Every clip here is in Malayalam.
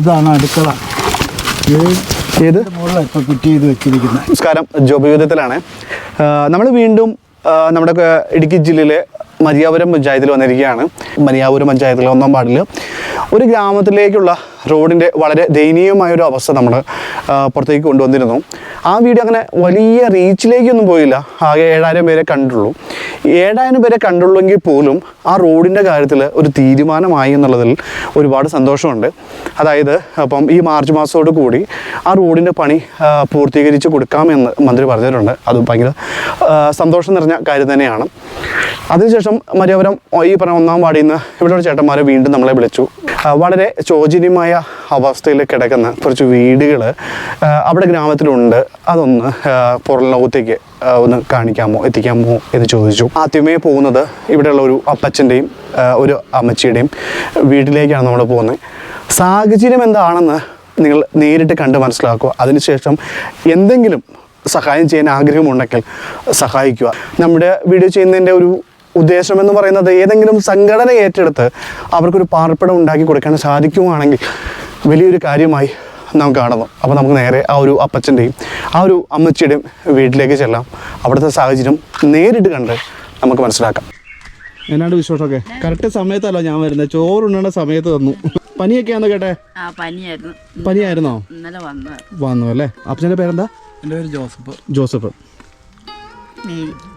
ഇതാണ് അടുക്കള. ഏത്? മുകളിലാണ് ഫിറ്റ് ചെയ്ത് വെച്ചിരിക്കുന്നത് നമസ്കാരം ജോബ് യുദ്ധത്തിലാണ് നമ്മൾ വീണ്ടും നമ്മുടെ ഇടുക്കി ജില്ലയിലെ മരിയാപുരം പഞ്ചായത്തിൽ വന്നിരിക്കുകയാണ്. മരിയാപുരം പഞ്ചായത്തിലെ ഒന്നാം വാർഡിൽ. ഒരു ഗ്രാമത്തിലേക്കുള്ള റോഡിന്റെ വളരെ ദയനീയമായ ഒരു അവസ്ഥ നമ്മൾ പുറത്തേക്ക് കൊണ്ടുവന്നിരുന്നു. ആ വീഡിയോ അങ്ങനെ വലിയ റീച്ചിലേക്കൊന്നും പോയില്ല. ആകെ ഏഴായിരം പേരെ കണ്ടുള്ളൂ ഏഴായിരം പേരെ കണ്ടുള്ളെങ്കിൽ പോലും ആ റോഡിന്റെ കാര്യത്തിൽ ഒരു തീരുമാനമായി എന്നുള്ളതിൽ ഒരുപാട് സന്തോഷമുണ്ട്. അതായത് അപ്പം ഈ മാർച്ച് മാസത്തോടു കൂടി ആ റോഡിന്റെ പണി പൂർത്തീകരിച്ച് കൊടുക്കാമെന്ന് മന്ത്രി പറഞ്ഞിട്ടുണ്ട്. അത് ഭയങ്കര സന്തോഷം നിറഞ്ഞ കാര്യം തന്നെയാണ്. അതിനുശേഷം മര്യാപുരം ഈ പറഞ്ഞ ഒന്നാം വാർഡിൽ നിന്ന് ഇവിടെയുള്ള ചേട്ടന്മാരെ വീണ്ടും നമ്മളെ വിളിച്ചു. വളരെ ശോചനീയമായ അവസ്ഥയിൽ കിടക്കുന്ന കുറച്ച് വീടുകൾ അവിടെ ഗ്രാമത്തിലുണ്ട്. അതൊന്ന് പുറം ലോകത്തേക്ക് ഒന്ന് കാണിക്കാമോ എത്തിക്കാമോ എന്ന് ചോദിച്ചു. ആദ്യമേ പോകുന്നത് ഇവിടെയുള്ള ഒരു അപ്പച്ചന്റെയും ഒരു അമ്മച്ചിയുടെയും വീട്ടിലേക്കാണ് നമ്മൾ പോകുന്നത്. സാഹചര്യം എന്താണെന്ന് നിങ്ങൾ നേരിട്ട് കണ്ട് മനസ്സിലാക്കുക. അതിനുശേഷം എന്തെങ്കിലും സഹായം ചെയ്യാൻ ആഗ്രഹമുണ്ടെങ്കിൽ സഹായിക്കുക. നമ്മുടെ വീഡിയോ ചെയ്യുന്നതിന്റെ ഒരു ഉദ്ദേശം എന്ന് പറയുന്നത് ഏതെങ്കിലും സംഘടന ഏറ്റെടുത്ത് അവർക്കൊരു പാർപ്പിടം ഉണ്ടാക്കി കൊടുക്കാൻ സാധിക്കുവാണെങ്കിൽ വലിയൊരു കാര്യമായി നാം കാണുന്നു. അപ്പോൾ നമുക്ക് നേരെ ആ ഒരു അപ്പച്ചന്റെയും ആ ഒരു അമ്മച്ചിയുടെയും വീട്ടിലേക്ക് ചെല്ലാം. അവിടുത്തെ സാഹചര്യം നേരിട്ട് കണ്ട് നമുക്ക് മനസ്സിലാക്കാം. എന്നാണ് വിശ്വാസമൊക്കെ? കറക്റ്റ് സമയത്തല്ലോ ഞാൻ വരുന്നത്. ചോറുണ്ണേണ്ട സമയത്ത് തന്നു. പനിയൊക്കെയാണെന്ന് കേട്ടെ? ആ പനിയായിരുന്നു. പനിയായിരുന്നോ? ഇന്നലെ വന്നു വന്നു അല്ലേ? അപ്പച്ചന്റെ പേരെന്താ? എന്റെ പേര് ജോസഫ്. ജോസഫ്.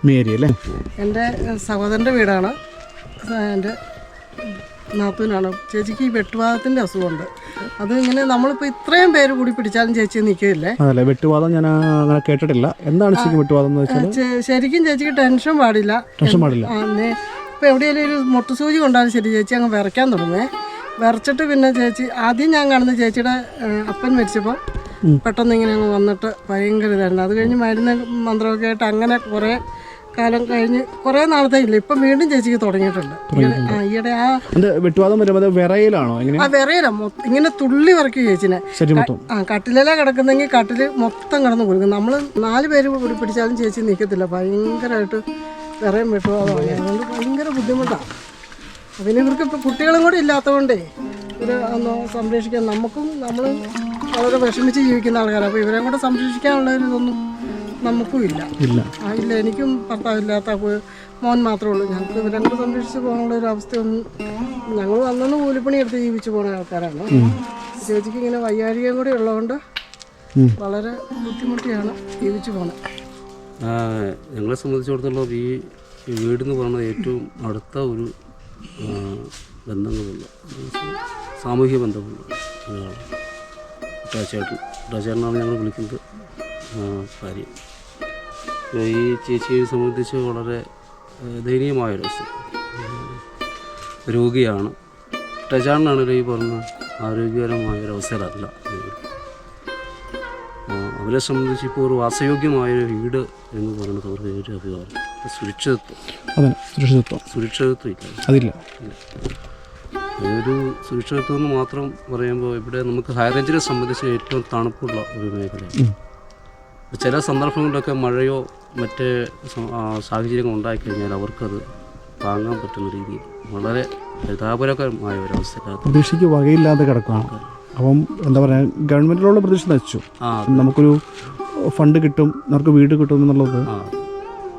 മേരി. അല്ലേ? എന്റെ സഹോദരന്റെ വീടാണ്. എന്റെ നാത്തൂനാണ്. ചേച്ചിക്ക് ഈ വെട്ടുവാദത്തിന്റെ അസുഖമുണ്ട്. അത് ഇങ്ങനെ നമ്മളിപ്പോൾ ഇത്രയും പേര് കൂടി പിടിച്ചാലും ചേച്ചി നിൽക്കില്ലേ അതല്ലേ വെട്ടുവാദം ഞാൻ അങ്ങനെ കേട്ടിട്ടില്ല. എന്താണ് ശരിക്കും വെട്ടുവാദം എന്ന് വെച്ചാൽ ശരിക്കും ചേച്ചിക്ക് ടെൻഷൻ പാടില്ല. ടെൻഷൻ പാടില്ല. ഇപ്പോൾ എവിടെയെങ്കിലും ഒരു മുട്ടുസൂചി കൊണ്ടാലും ശരി ചേച്ചി അങ്ങ് വിറയ്ക്കാൻ തുടങ്ങേ വിറച്ചിട്ട് പിന്നെ ചേച്ചി ആദ്യം ഞാൻ കാണുന്ന ചേച്ചിയുടെ അപ്പൻ മരിച്ചപ്പോൾ പെട്ടെന്ന് ഇങ്ങനെ അങ്ങ് വന്നിട്ട് ഭയങ്കര ഇതായിരുന്നു. അത് കഴിഞ്ഞ് മരുന്ന് മന്ത്രമൊക്കെ ആയിട്ട് അങ്ങനെ കുറേ കാലം കഴിഞ്ഞ് കുറേ നാളത്തേക്കില്ല ഇല്ല. ഇപ്പം വീണ്ടും ചേച്ചിക്ക് തുടങ്ങിയിട്ടുണ്ട്. ഈയിടെ- ആ ഈയിടെ ആ വെട്ടുവാദം വരുമ്പോൾ വിറയിലാണോ ആ വിറയില. ഇങ്ങനെ തുള്ളി വരയ്ക്കും ചേച്ചിനെ. ആ കട്ടിലല കിടക്കുന്നെങ്കിൽ കട്ടിൽ മൊത്തം കിടന്ന് കൊടുക്കും നമ്മൾ നാല് പേര് കൂടി പിടിച്ചാലും ചേച്ചി നിൽക്കത്തില്ല ഭയങ്കരമായിട്ട് വിറയും വിട്ടു അതുകൊണ്ട് ഭയങ്കര ബുദ്ധിമുട്ടാണ് പിന്നെ ഇവർക്ക് ഇപ്പം കുട്ടികളും കൂടി ഇല്ലാത്തതുകൊണ്ടേ ഇവരെ ഒന്ന് സംരക്ഷിക്കാൻ നമുക്കും നമ്മൾ വളരെ വിഷമിച്ച് ജീവിക്കുന്ന ആൾക്കാരാണ് അപ്പോൾ ഇവരെ കൂടെ സംരക്ഷിക്കാനുള്ള ഇതൊന്നും നമുക്കും ഇല്ല. ഇല്ല. ആ ഇല്ല. എനിക്കും ഭർത്താവില്ലാത്ത മോൻ മാത്രമേ ഉള്ളൂ. ഞങ്ങൾക്ക് ഇവരെ കൂടെ സംരക്ഷിച്ച് പോകാനുള്ള ഒരു അവസ്ഥയൊന്നും ഞങ്ങൾ വന്നൊന്ന് കൂലിപ്പണി എടുത്ത് ജീവിച്ചു പോകുന്ന ആൾക്കാരാണ്. ചേച്ചിക്ക് ഇങ്ങനെ വയ്യാഴികയും കൂടി ഉള്ളതുകൊണ്ട് വളരെ ബുദ്ധിമുട്ടിയാണ് ജീവിച്ചു പോകുന്നത് ഞങ്ങളെ സംബന്ധിച്ചിടത്തോളം ഈ വീടെന്ന് പറയുന്നത് ഏറ്റവും അടുത്ത ഒരു ബന്ധങ്ങളുള്ള സാമൂഹിക ബന്ധമുള്ള ഒരാളാണ്. രാജേട്ടൻ രാജേട്ടനാണ് ഞങ്ങൾ വിളിക്കുന്നത്. ഭാര്യ കാര്യം. ഈ ചേച്ചിയെ സംബന്ധിച്ച് വളരെ ദയനീയമായ ഒരു അവസ്ഥ. രോഗിയാണ്. രാജാണ്ണാണല്ലോ ഈ പറഞ്ഞ ആരോഗ്യകരമായ ഒരവസ്ഥയിലല്ല അവരെ സംബന്ധിച്ച് ഇപ്പോൾ ഒരു വാസയോഗ്യമായ ഒരു വീട് എന്ന് പറയുന്നത് അവർക്ക് ഒരു അഭിപ്രായം സുരക്ഷിതത്വം. സുരക്ഷിതത്വം. സുരക്ഷിതത്വം ഇല്ല. അതില്ല. ഒരു സുരക്ഷിതത്വം എന്ന് മാത്രം പറയുമ്പോൾ ഇവിടെ നമുക്ക് ഹൈ റേഞ്ചിനെ സംബന്ധിച്ച് ഏറ്റവും തണുപ്പുള്ള ഒരു മേഖലയാണ്. ചില സന്ദർഭങ്ങളിലൊക്കെ മഴയോ മറ്റ് സാഹചര്യങ്ങൾ ഉണ്ടായിക്കഴിഞ്ഞാൽ അവർക്കത് താങ്ങാൻ പറ്റുന്ന രീതിയിൽ വളരെ പരിതാപകരമായ ഒരവസ്ഥയിലാണ് പ്രതീക്ഷയ്ക്ക് വകയില്ലാതെ കിടക്കുകയാണ്. അപ്പം എന്താ പറയുക ഗവൺമെന്റിലുള്ള പ്രതീക്ഷ നശിച്ചു. നമുക്കൊരു ഫണ്ട് കിട്ടും നമുക്ക് വീട് കിട്ടും എന്നുള്ളത്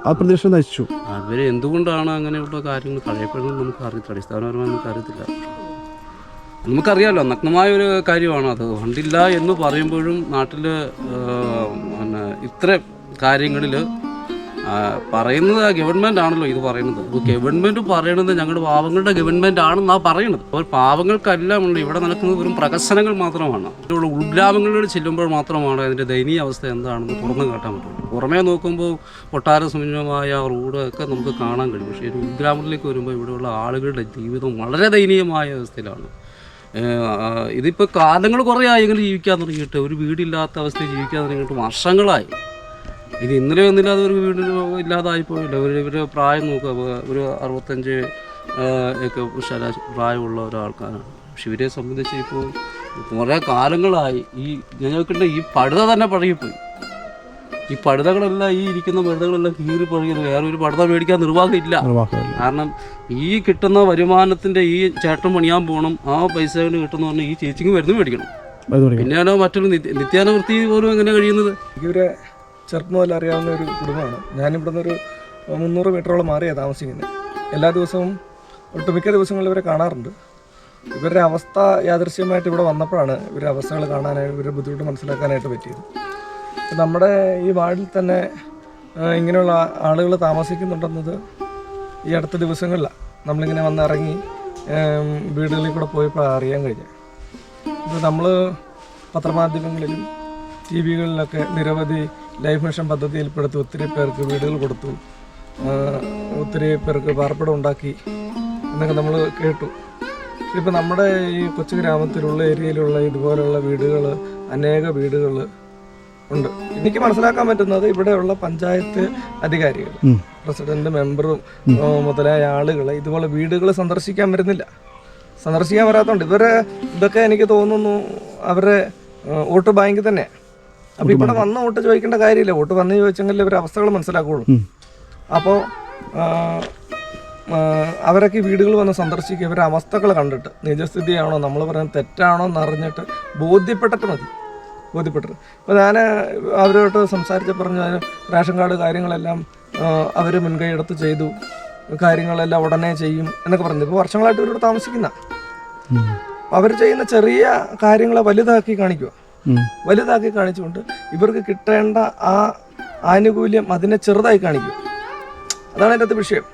ആ പ്രദേശം നശിച്ചു. അവർ എന്തുകൊണ്ടാണ് അങ്ങനെയുള്ള കാര്യങ്ങൾ കഴിയപ്പെടുന്നത് നമുക്ക് അറിയത്തില്ല അടിസ്ഥാനപരമായി നമുക്ക് അറിയത്തില്ല. നമുക്കറിയാമല്ലോ നഗ്നമായ ഒരു കാര്യമാണ് അത്. ഫണ്ടില്ല എന്ന് പറയുമ്പോഴും നാട്ടിൽ പിന്നെ ഇത്ര കാര്യങ്ങളിൽ പറയുന്നത് ഗവൺമെന്റ് ആണല്ലോ ഇത് പറയുന്നത്. അപ്പോൾ ഗവൺമെന്റ് പറയണത് ഞങ്ങളുടെ പാവങ്ങളുടെ ഗവൺമെന്റ് ആണെന്നാണ് പറയുന്നത് അപ്പോൾ പാവങ്ങൾക്കെല്ലാം ഇവിടെ നടക്കുന്നത് വെറും പ്രകസനങ്ങൾ മാത്രമാണ്. ഇവിടെ ഉൾഗ്രാമങ്ങളിലൂടെ ചെല്ലുമ്പോൾ മാത്രമാണ് അതിന്റെ ദയനീയ അവസ്ഥ എന്താണെന്ന് തുറന്നു കാട്ടാൻ പറ്റുള്ളൂ. പുറമേ നോക്കുമ്പോൾ ഒട്ടാര സമുന്നമായ റോഡ് ഒക്കെ നമുക്ക് കാണാൻ കഴിയും. പക്ഷേ ഒരു ഉൾഗ്രാമത്തിലേക്ക് വരുമ്പോൾ ഇവിടെയുള്ള ആളുകളുടെ ജീവിതം വളരെ ദയനീയമായ അവസ്ഥയിലാണ്. ആ, ഇതിപ്പോൾ കാലങ്ങൾ കുറേ ആയി ഇങ്ങനെ ജീവിക്കാൻ തുടങ്ങിയിട്ട് ഒരു വീടില്ലാത്ത അവസ്ഥയിൽ ജീവിക്കാൻ തുടങ്ങിയിട്ട് വർഷങ്ങളായി. ഇത് ഇന്നലെ ഒന്നില്ലാതെ ഒരു വീടിന് ഇല്ലാതായി പോയില്ല ഒരു ഇവർ പ്രായം നോക്കുക. ഒരു അറുപത്തഞ്ച് ഒക്കെ ശരാ പ്രായമുള്ള ഒരാൾക്കാരാണ്. പക്ഷെ ഇവരെ സംബന്ധിച്ച് ഇപ്പോൾ കുറേ കാലങ്ങളായി. ഈ ഞങ്ങൾക്കുണ്ട് ഈ പടുത തന്നെ പഴകിപ്പോയി. ഈ പടുതകളെല്ലാം ഈ ഇരിക്കുന്ന പടുതകളെല്ലാം കീറി പഴകിയത് വേറെ ഒരു പടുത മേടിക്കാൻ നിർവാഹമില്ല. നിർവാഹമില്ല. കാരണം ഈ കിട്ടുന്ന വരുമാനത്തിന്റെ ഈ ചേട്ടൻ പണിയാൻ പോകണം ആ പൈസ കൊണ്ട് കിട്ടുന്ന പറഞ്ഞാൽ ഈ ചേച്ചിക്ക് മരുന്ന് മേടിക്കണം. പിന്നെയാണോ മറ്റൊരു നിത്യ- നിത്യാനവൃത്തി പോലും എങ്ങനെ കഴിയുന്നത്? ഇവരെ ചെറുപ്പം മുതൽ അറിയാവുന്ന ഒരു കുടുംബമാണ്. ഞാനിവിടുന്ന് ഒരു മുന്നൂറ് മീറ്ററോളം മാറിയാണ് താമസിക്കുന്നത് എല്ലാ ദിവസവും ഒട്ടുമിക്ക ദിവസങ്ങളിൽ ഇവരെ കാണാറുണ്ട്. ഇവരുടെ അവസ്ഥ യാദൃശ്യമായിട്ട് ഇവിടെ വന്നപ്പോഴാണ് ഇവരുടെ അവസ്ഥകൾ കാണാനായിട്ട് ഇവരുടെ ബുദ്ധിമുട്ട് മനസ്സിലാക്കാനായിട്ട് പറ്റിയത്. നമ്മുടെ ഈ വാർഡിൽ തന്നെ ഇങ്ങനെയുള്ള ആളുകൾ താമസിക്കുന്നുണ്ടെന്നത് ഈ അടുത്ത ദിവസങ്ങളിലാണ് നമ്മളിങ്ങനെ വന്നിറങ്ങി ഇറങ്ങി വീടുകളിൽ കൂടെ പോയപ്പോൾ അറിയാൻ കഴിഞ്ഞത് ഇത് നമ്മൾ പത്രമാധ്യമങ്ങളിലും ടി വികളിലൊക്കെ നിരവധി ലൈഫ് മിഷൻ പദ്ധതിയിൽപ്പെടുത്തി ഒത്തിരി പേർക്ക് വീടുകൾ കൊടുത്തു. ഒത്തിരി പേർക്ക് പാർപ്പിടം ഉണ്ടാക്കി എന്നൊക്കെ നമ്മൾ കേട്ടു. ഇപ്പം നമ്മുടെ ഈ കൊച്ചു ഗ്രാമത്തിലുള്ള ഏരിയയിലുള്ള ഇതുപോലെയുള്ള വീടുകൾ അനേക വീടുകൾ ഉണ്ട്. എനിക്ക് മനസ്സിലാക്കാൻ പറ്റുന്നത് ഇവിടെയുള്ള പഞ്ചായത്ത് അധികാരികൾ പ്രസിഡന്റ് മെമ്പറും മുതലായ ആളുകൾ ഇതുപോലെ വീടുകൾ സന്ദർശിക്കാൻ വരുന്നില്ല. സന്ദർശിക്കാൻ വരാത്തോണ്ട് ഇവരെ ഇതൊക്കെ എനിക്ക് തോന്നുന്നു അവരുടെ വോട്ട് ബാങ്ക് തന്നെ അപ്പൊ ഇവിടെ വന്ന് വോട്ട് ചോദിക്കേണ്ട കാര്യമില്ല. വോട്ട് വന്ന് ചോദിച്ചെങ്കിൽ ഇവർ അവസ്ഥകൾ മനസ്സിലാക്കുള്ളൂ. അപ്പോൾ അവരൊക്കെ വീടുകൾ വന്ന് സന്ദർശിക്കുക ഇവരുടെ അവസ്ഥകൾ കണ്ടിട്ട്. നിജസ്ഥിതിയാണോ നമ്മൾ പറയുന്നത് തെറ്റാണോ എന്നറിഞ്ഞിട്ട് ബോധ്യപ്പെട്ടിട്ട് മതി. ബോധ്യപ്പെട്ടത് അപ്പോൾ ഞാൻ അവരോട്ട് സംസാരിച്ച് പറഞ്ഞു "ഞാൻ റേഷൻ കാർഡ് കാര്യങ്ങളെല്ലാം അവർ മുൻകൈ എടുത്ത് ചെയ്തു. കാര്യങ്ങളെല്ലാം ഉടനെ ചെയ്യും എന്നൊക്കെ പറഞ്ഞു. ഇപ്പോൾ വർഷങ്ങളായിട്ട് ഇവരോട് താമസിക്കുന്ന. അവർ ചെയ്യുന്ന ചെറിയ കാര്യങ്ങളെ വലുതാക്കി കാണിക്കുക വലുതാക്കി കാണിച്ചുകൊണ്ട് ഇവർക്ക് കിട്ടേണ്ട ആ ആനുകൂല്യം അതിനെ ചെറുതായി കാണിക്കും. അതാണ് എന്റെ അത് വിഷയം.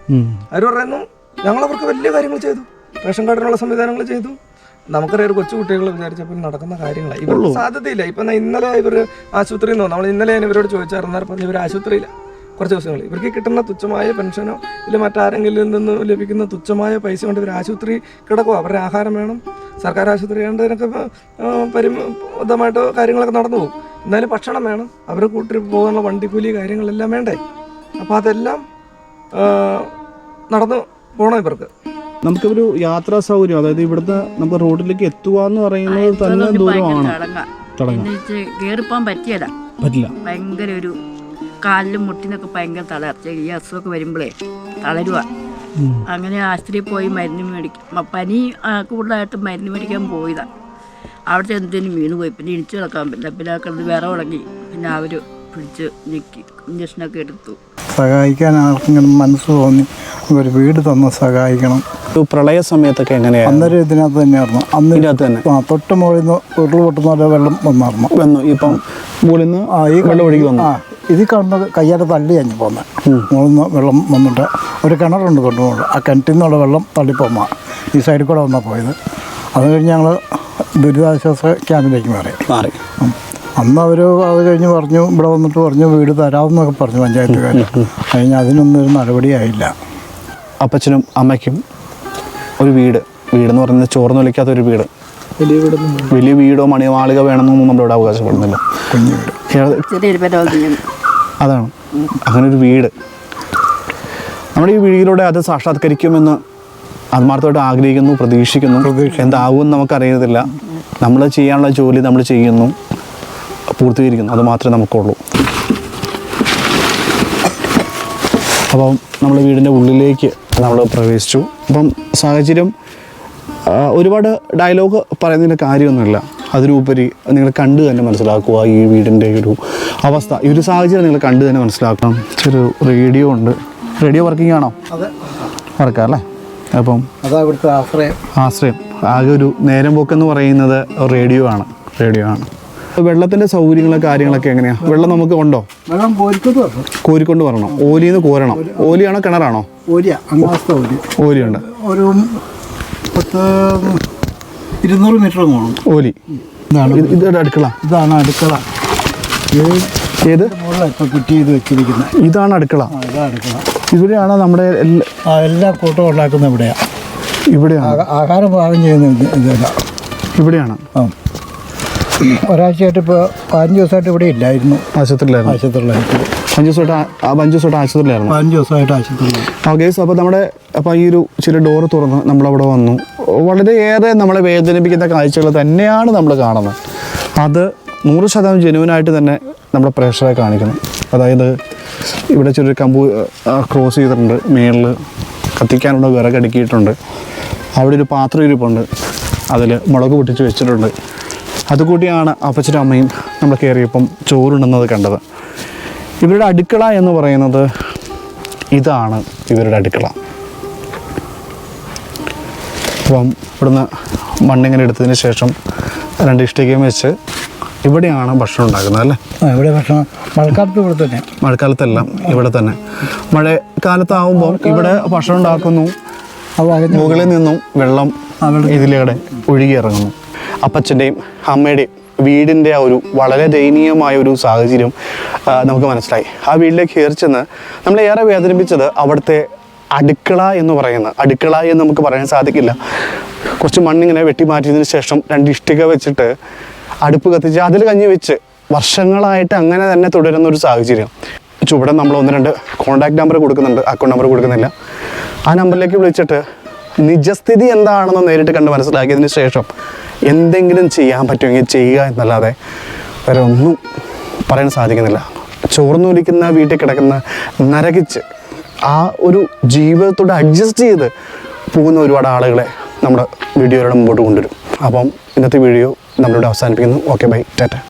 അവർ പറയുന്നു ഞങ്ങൾ അവർക്ക് വലിയ കാര്യങ്ങൾ ചെയ്തു. റേഷൻ കാർഡിനുള്ള സംവിധാനങ്ങൾ ചെയ്തു. നമുക്കറിയാം ഒരു കൊച്ചു കുട്ടികൾ വിചാരിച്ചപ്പോൾ നടക്കുന്ന കാര്യങ്ങളാണ് ഇവർക്ക് സാധ്യതയില്ല. ഇപ്പം ഇന്നലെ ഇവർ ആശുപത്രിയിൽ നിന്ന് നമ്മൾ ഇന്നലെ ഞാൻ ഇവരോട് ചോദിച്ചായിരുന്നു പറഞ്ഞു ഇവർ ആശുപത്രിയില്ല കുറച്ച് ദിവസങ്ങൾ ഇവർക്ക് കിട്ടുന്ന തുച്ഛമായ പെൻഷനോ ഇല്ല മറ്റാരെങ്കിലും നിന്ന് ലഭിക്കുന്ന തുച്ഛമായ പൈസ കൊണ്ട് ഇവർ ആശുപത്രി കിടക്കുക അവരുടെ ആഹാരം വേണം. സർക്കാർ ആശുപത്രി വേണ്ടതിനൊക്കെ പരിമിതമായിട്ട് കാര്യങ്ങളൊക്കെ നടന്നു പോകും. എന്നാലും ഭക്ഷണം വേണം. അവരെ കൂട്ടി പോകാനുള്ള വണ്ടിക്കൂലി കാര്യങ്ങളെല്ലാം വേണ്ടേ? അപ്പോൾ അതെല്ലാം നടന്നു പോകണം ഇവർക്ക്? നമുക്കൊരു യാത്രാ സൗകര്യം അതായത് ഇവിടുന്ന് നമുക്ക് റോഡിലേക്ക് എത്തുക എന്ന് പറയുന്നത് തന്നെ ദൂരമാണ്. പറ്റിയല്ല പറ്റില്ല. ഭയങ്കര ഒരു കാലിലും മുട്ടിനൊക്കെ ഭയങ്കര തളർച്ച ഈ അസുഖമൊക്കെ വരുമ്പോഴേ തളരുക അങ്ങനെ ആശുപത്രിയിൽ പോയി മരുന്ന് മേടിക്കും. പനി കൂടുതലായിട്ട് മരുന്ന് മേടിക്കാൻ പോയതാണ് അവിടുത്തെ എന്തേലും വീണ് പോയി. പിന്നെ ഇടിച്ചു കിടക്കാൻ പറ്റില്ല. പിന്നെ ആ കിടന്ന് വിറ ഉടങ്ങി പിന്നെ അവർ പിടിച്ച് ഞെക്കി ഇഞ്ചക്ഷനൊക്കെ എടുത്തു. സഹായിക്കാൻ ആർക്കെങ്കിലും മനസ്സ് തോന്നി. ഒരു വീട് തന്ന് സഹായിക്കണം. ഒരു പ്രളയ സമയത്തൊക്കെ എങ്ങനെയാണ് അന്നേരം ഇതിനകത്ത് തന്നെയായിരുന്നു. അന്ന് ഇതിനകത്ത് തന്നെ. ആ തൊട്ട് മുകളിൽ നിന്ന് ഉരുൾ പൊട്ടുന്ന വെള്ളം വന്നായിരുന്നു. വന്നു. ഇപ്പം മുകളിൽ നിന്ന് ആ ഈ വെള്ളം ഒഴുകി വന്നു. ആ ഇതിൽ കാണുന്നത് കയ്യാതെ തള്ളി അഞ്ഞു പോകുന്നത് മുകളിൽ വെള്ളം വന്നിട്ട് ഒരു കിണറുണ്ട് മുകളിൽ. ആ കിണറ്റിൽ നിന്നുള്ള വെള്ളം തള്ളിപ്പോമ്മ. ഈ സൈഡിൽ കൂടെ വന്നാൽ പോയത്. അത് കഴിഞ്ഞ് ഞങ്ങൾ ദുരിതാശ്വാസ ക്യാമ്പിലേക്ക് മാറി. മാറി. അന്ന് അവർ അത് കഴിഞ്ഞ് പറഞ്ഞു ഇവിടെ വന്നിട്ട് പറഞ്ഞു വീട് തരാമെന്നൊക്കെ പറഞ്ഞു പഞ്ചായത്തുകാർ കഴിഞ്ഞ് അതിനൊന്നും ഒരു നടപടിയായില്ല അപ്പച്ചനും അമ്മയ്ക്കും ഒരു വീട്. വീടെന്ന് പറയുന്നത് ചോർന്ന് ഒരു വീട്. വലിയ വീടൊന്നും വലിയ വീടോ മണിമാളിക വേണമെന്നൊന്നും നമ്മളിവിടെ അവകാശപ്പെടുന്നില്ല. കുഞ്ഞു വീട്. അതാണ്. അങ്ങനെ ഒരു വീട്. നമ്മുടെ ഈ വീടിലൂടെ അത് സാക്ഷാത്കരിക്കുമെന്ന് ആത്മാർത്ഥമായിട്ട് ആഗ്രഹിക്കുന്നു പ്രതീക്ഷിക്കുന്നു. എന്താകുമെന്ന് നമുക്കറിയത്തില്ല. നമ്മൾ ചെയ്യാനുള്ള ജോലി നമ്മൾ ചെയ്യുന്നു. പൂർത്തീകരിക്കുന്നു. അത് മാത്രമേ നമുക്കുള്ളൂ. അപ്പം നമ്മൾ വീടിന്റെ ഉള്ളിലേക്ക് നമ്മൾ പ്രവേശിച്ചു. അപ്പം സാഹചര്യം ഒരുപാട് ഡയലോഗ് പറയുന്നതിന്റെ കാര്യമൊന്നുമില്ല. അതിനുപരി നിങ്ങൾ കണ്ടു തന്നെ മനസ്സിലാക്കുക ഈ വീടിന്റെ ഒരു അവസ്ഥ. ഈ ഒരു സാഹചര്യം നിങ്ങൾ കണ്ടു തന്നെ മനസ്സിലാക്കണം. ഒരു റേഡിയോ ഉണ്ട്. റേഡിയോ വർക്കിംഗ് ആണോ? വർക്കാം അല്ലേ? അപ്പം അതാ ആശ്രയം. ആശ്രയം. ആകെ ഒരു നേരം പോക്കെന്ന് പറയുന്നത് റേഡിയോ ആണ്. റേഡിയോ ആണ്. വെള്ളത്തിന്റെ സൗകര്യങ്ങളും കാര്യങ്ങളൊക്കെ എങ്ങനെയാ? വെള്ളം നമുക്ക് ഉണ്ടോ? വെള്ളം പോരിക്കത്ത് വരണം. കോരിക്കൊണ്ട് വരണം. ഓലിന്ന് കോരണം. ഓലിയാണോ കിണറാണോ? ഓലിയുണ്ട്. ഒരു പത്ത് ഇരുന്നൂറ് മീറ്റർ പോകണം ഓലി. ഇതാണ് ഇത് ഇത് അടുക്കള. ഇതാണ് അടുക്കള. ഏത്? ചെയ്ത് വെച്ചിരിക്കുന്നത് ഇതാണ് അടുക്കള. ഇതാണ് അടുക്കള. ഇവിടെയാണ് നമ്മുടെ എല്ലാ ആ എല്ലാ കൂട്ടവും ഉണ്ടാക്കുന്ന ഇവിടെയാണ്. ഇവിടെയാണ് ആഹാരം പാകം ചെയ്യുന്ന ഇത് ഇതല്ല ഇവിടെയാണ്. ആ. ഒരാഴ്ചയായിട്ട് ഇപ്പോൾ പതിനഞ്ച് ദിവസമായിട്ട് ഇവിടെ ഇല്ലായിരുന്നു. ആശുപത്രിയിലായിരുന്നു. ആശുപത്രിയിലായിട്ട് അഞ്ച് ദിവസമായിട്ട് അഞ്ച് ആശുപത്രിയിലായിരുന്നു. ആ അപ്പോൾ നമ്മുടെ അപ്പോൾ ഈ ഒരു ചില ഡോറ് തുറന്ന് നമ്മളവിടെ വന്നു. വളരെയേറെ നമ്മളെ വേദനിപ്പിക്കുന്ന കാഴ്ചകൾ തന്നെയാണ് നമ്മൾ കാണുന്നത്. അത് നൂറ് ശതമാനം ജെനുവിനായിട്ട് തന്നെ നമ്മുടെ പ്രേക്ഷകരെ കാണിക്കുന്നു. അതായത് ഇവിടെ ചെറിയൊരു കമ്പൂ ക്രോസ് ചെയ്തിട്ടുണ്ട്. മേളിൽ കത്തിക്കാനുള്ള വിറകടുക്കിയിട്ടുണ്ട് അവിടെ ഒരു പാത്രം ഇരിപ്പുണ്ട്. അതിൽ മുളക് പൊട്ടിച്ച് വെച്ചിട്ടുണ്ട്. അതുകൂടിയാണ് അപ്പച്ചനും അമ്മയും നമ്മൾ കയറിയപ്പം ചോറുണ്ടെന്നത് കണ്ടത്. ഇവരുടെ അടുക്കള എന്ന് പറയുന്നത് ഇതാണ് ഇവരുടെ അടുക്കള. അപ്പം ഇവിടുന്ന് മണ്ണിങ്ങനെ എടുത്തതിന് ശേഷം രണ്ട് ഇഷ്ടികയും വെച്ച് ഇവിടെയാണ് ഭക്ഷണം ഉണ്ടാക്കുന്നത് അല്ലേ? ഇവിടെ ഭക്ഷണം മഴക്കാലത്ത് ഇവിടെ തന്നെ. മഴക്കാലത്തെല്ലാം ഇവിടെ തന്നെ. മഴക്കാലത്താവുമ്പോൾ ഇവിടെ ഭക്ഷണം ഉണ്ടാക്കുന്നു. മുകളിൽ നിന്നും വെള്ളം ഇതിലൂടെ ഒഴുകി ഇറങ്ങുന്നു അപ്പച്ചന്റെയും അമ്മയുടെയും വീടിന്റെ ആ ഒരു വളരെ ദയനീയമായ ഒരു സാഹചര്യം നമുക്ക് മനസ്സിലായി. ആ വീട്ടിലേക്ക് കയറി ചെന്ന് നമ്മളെ ഏറെ വേദനിപ്പിച്ചത് അവിടുത്തെ അടുക്കള എന്ന് പറയുന്ന അടുക്കള എന്ന് നമുക്ക് പറയാൻ സാധിക്കില്ല. കുറച്ച് മണ്ണിങ്ങനെ വെട്ടി മാറ്റിയതിന് ശേഷം രണ്ട് ഇഷ്ടിക വെച്ചിട്ട് അടുപ്പ് കത്തിച്ച് അതിൽ കഞ്ഞി വെച്ച് വർഷങ്ങളായിട്ട് അങ്ങനെ തന്നെ തുടരുന്ന ഒരു സാഹചര്യം. ചുവടെ നമ്മൾ ഒന്ന് രണ്ട് കോൺടാക്ട് നമ്പർ കൊടുക്കുന്നുണ്ട്. അക്കൗണ്ട് നമ്പർ കൊടുക്കുന്നില്ല. ആ നമ്പറിലേക്ക് വിളിച്ചിട്ട് നിജസ്ഥിതി എന്താണെന്ന് നേരിട്ട് കണ്ട് മനസ്സിലാക്കിയതിന് ശേഷം എന്തെങ്കിലും ചെയ്യാൻ പറ്റുമെങ്കിൽ ചെയ്യുക എന്നല്ലാതെ വേറെ ഒന്നും പറയാൻ സാധിക്കുന്നില്ല. ചോർന്നൊലിക്കുന്ന വീട്ടിൽ കിടക്കുന്ന നരകിച്ച് ആ ഒരു ജീവിതത്തോട് അഡ്ജസ്റ്റ് ചെയ്ത് പോകുന്ന ഒരുപാട് ആളുകളെ നമ്മുടെ വീഡിയോയിലൂടെ മുമ്പോട്ട് കൊണ്ടുവരും. അപ്പം ഇന്നത്തെ വീഡിയോ നമ്മളിവിടെ അവസാനിപ്പിക്കുന്നു. Okay bye Tata